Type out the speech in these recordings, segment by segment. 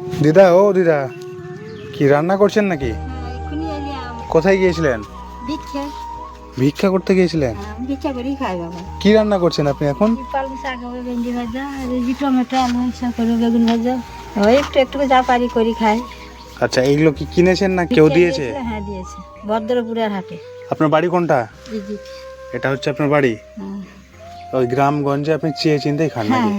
দিদা ও দিদা কি রান্না করছেন নাকি? কোথায় গিয়েছিলেন? ভিক্ষা। করতে গিয়েছিলেন? বাবা কি রান্না করছেন আপনি এখন? একটু একটু যা পারি করি খাই। আচ্ছা এইগুলো কি কিনেছেন না কেউ দিয়েছে? হ্যাঁ দিয়েছে। ভদ্রপুরের হাটে। আপনার বাড়ি কোনটা? এটা হচ্ছে আপনার বাড়ি? হ্যাঁ। ওই গ্রামগঞ্জে আপনি চেয়ে চিন্তেই খান হ্যাঁ নাকি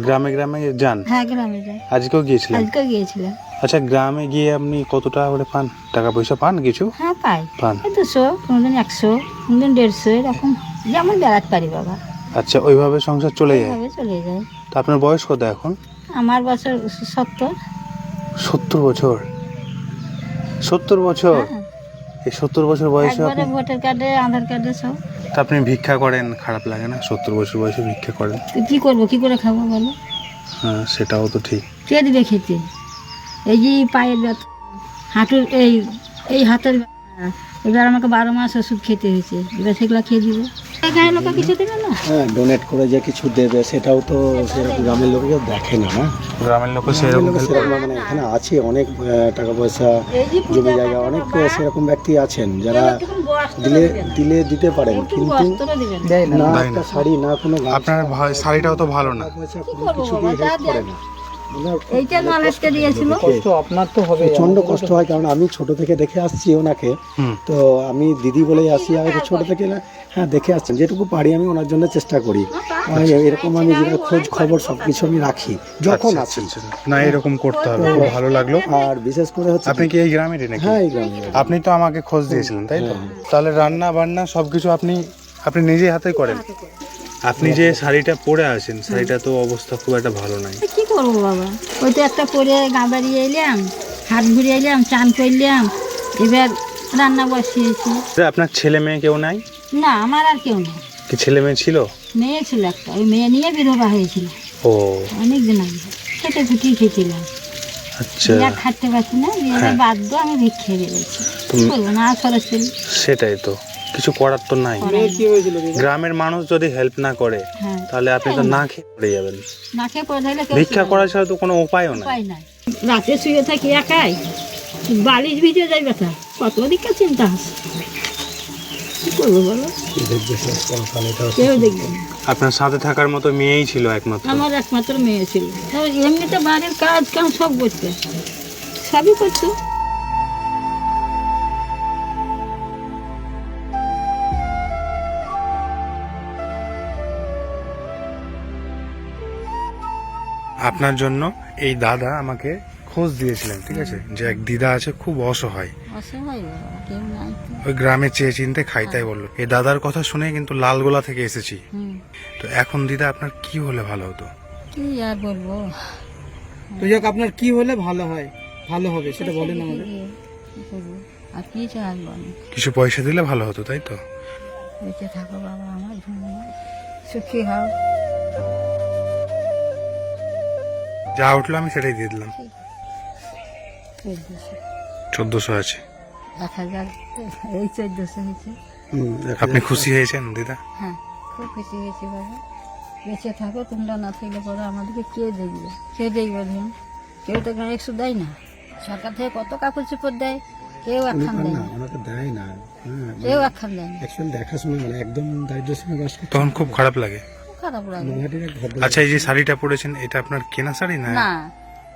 গ্রামে গ্রামে যান? হ্যাঁ গ্রামে যাই। আজকেও গিয়েছিলেন? আজকে গিয়েছিলাম। আচ্ছা গ্রামে গিয়ে আপনি কত টাকা করে পান? টাকা পয়সা পান কিছু? হ্যাঁ পাই। পান। এই দুশো কোনোদিন একশো কোনোদিন দেড়শো এরকম। যেমন বেড়াতে পারি বাবা। আচ্ছা ওইভাবে সংসার চলে যায়? এইভাবে চলে যায়। তো আপনার বয়স কত এখন? আমার বছর সত্তর। সত্তর বছর? সত্তর বছর? হ্যাঁ। এই সত্তর বছর বয়সে একবারে আপনি ভোটার কার্ডে আধার কার্ডে সব। তা আপনি ভিক্ষা করেন খারাপ লাগে না? সত্তর বছর বয়সে ভিক্ষা করেন। তো কি করব কি করে খাব বলো? হ্যাঁ সেটাও তো ঠিক। কে দিবে খেতে? এই যে পায়ের ব্যথা হাঁটুর এই এই হাতের ব্যথা এবার আমাকে বারো মাস ওষুধ খেতে হয়েছে এবার সেগুলো খেয়ে দিব। এখানে লোক কিছু দেবে না? হ্যাঁ ডোনেট করে যে কিছু দেবে সেটাও তো সেরকম গ্রামের লোক কেউ দেখে না না? গ্রামের লোক সেরকম সেরকম মানে এখানে আছে অনেক টাকা পয়সা জমি জায়গা অনেক সেরকম ব্যক্তি আছেন যারা দিলে দিলে দিতে পারেন কিন্তু না একটা শাড়ি না কোনো আপনার শাড়িটাও তো ভালো না। পয়সা কোনো কিছু দিয়ে হেল্প করে না। এইটা নলেজকে দিয়েছিল। প্রচণ্ড কষ্ট হয় কারণ আমি ছোট থেকে দেখে আসছি ওনাকে। হুম। তো আমি দিদি বলেই আসি আর ছোট থেকে না হ্যাঁ দেখে আসছি। যেটুকু পারি আমি ওনার জন্য চেষ্টা করি। এরকম আমি যেটা খোঁজ খবর সব কিছু আমি রাখি যখন আচ্ছা, আসি না এরকম করতে হবে খুব ভালো লাগল। আর বিশেষ করে হচ্ছে আপনি কি এই গ্রামেরই নাকি? হ্যাঁ এই গ্রামে আপনি তো আমাকে খোঁজ দিয়েছিলেন তাই তো? তাহলে রান্না বান্না সবকিছু আপনি আপনি নিজেই হাতে করেন। আপনি যে শাড়িটা পরে আছেন শাড়িটা তো অবস্থা খুব একটা ভালো নাই। কি করব বাবা? ওই তো একটা পরে গা বাড়িয়ে এলাম হাত ঘুরে এলাম চান করলাম এবার রান্না বসিয়েছি। আপনার ছেলে মেয়ে কেউ নাই? না আমার আর কেউ নেই। কি ছেলে মেয়ে ছিল? মেয়ে ছিল একটা ওই মেয়ে নিয়ে বিধবা হয়েছিল। ও। অনেক দিন আগে খেতে ফুটিয়ে খেয়েছিলাম। আচ্ছা। খাটতে পারছি না হ্যাঁ। বাধ্য আমি ভিক্ষে বলব না খরচ সেটাই তো। কিছু করার তো নাই। গ্রামের মানুষ যদি হেল্প না করে হ্যাঁ। তাহলে আপনি তো না খেয়ে পড়ে যাবেন। না খেয়ে পড়ে কেউ ভিক্ষা করা ছাড়া তো কোনো উপায়ও নাই। রাতে শুয়ে থাকি একাই। বালিশ ভিজে যাই ব্যথা। কত দিকে চিন্তা আছে। আপনার সাথে থাকার মতো মেয়েই ছিল একমাত্র। আমার একমাত্র মেয়ে ছিল। এমনিতে বাড়ির কাজ কাম সব করতে সবই করতো আপনার জন্য এই দাদা আমাকে খোঁজ দিয়েছিলেন ঠিক আছে? যে এক দিদা আছে খুব অসহায়। ওই গ্রামে চেয়ে চিনতে খাই তাই বলল। এই দাদার কথা শুনে কিন্তু লালগোলা থেকে এসেছি। তো এখন দিদা আপনার কি হলে ভালো হতো? কি আর বলব? তো যাক আপনার কি হলে ভালো হয়? ভালো হবে সেটা বলেন আমাদের। আর কি চাই বলো? কিছু পয়সা দিলে ভালো হতো তাই তো? বেঁচে থাকো বাবা আমার সুখী হও। যা উঠল আমি সেটাই দিয়ে দিলাম। চোদ্দশো আছে। এক হাজার এই চোদ্দশো হয়েছে আপনি খুশি হয়েছেন দিদা? হ্যাঁ খুব খুশি হয়েছি বাবা। বেঁচে থাকো তোমরা না থাকলে পরে আমাদেরকে কে দেখবে? কে দেখবে ধরুন কেউ তো গায়ে একশো দেয় না। সরকার থেকে কত কাপড় চোপড় দেয়? কেউ একখান দেয় না ওনাকে দেয় না। হ্যাঁ কেউ একখান দেয় না। দেখাশোনা মানে একদম দারিদ্র সীমা বাস তখন খুব খারাপ লাগে। খারাপ লাগে। আচ্ছা এই যে শাড়িটা পরেছেন এটা আপনার কেনা শাড়ি না? না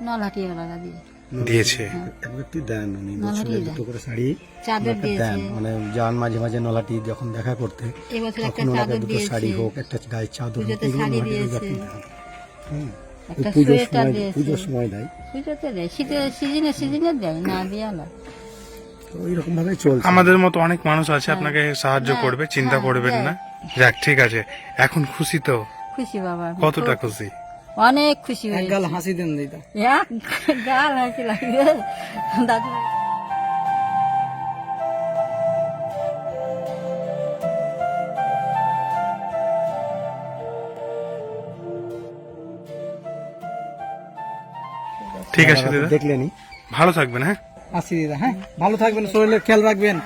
নলহাটি ওরা দিয়ে দিয়েছে। এক ব্যক্তি দেন উনি দুটো করে শাড়ি চাদর দেন। মানে যান মাঝে মাঝে নলাটি যখন দেখা করতে তখন ওনাকে দুটো শাড়ি হোক একটা গায়ের চাদর হোক একটা পুজোর সময় পুজোর সময় দেয়। পুজোতে দেয়। শীতের সিজনে সিজনে দেয় না ওই রকম ভাবে চলছে। আমাদের মতো অনেক মানুষ আছে আপনাকে সাহায্য হ্যাঁ, করবে চিন্তা হ্যাঁ, করবেন না। যাক ঠিক আছে। এখন খুশি তো? খুশি বাবা। কতটা খুশি? অনেক খুশি এক গাল হাসি দেন দিদা। এক গাল হাসি লাগবে। দাদু। ঠিক আছে দিদা। দেখলেনি ভালো থাকবেন হ্যাঁ? হাসি দিদা হ্যাঁ? ভালো থাকবেন শরীরের খেয়াল রাখবেন।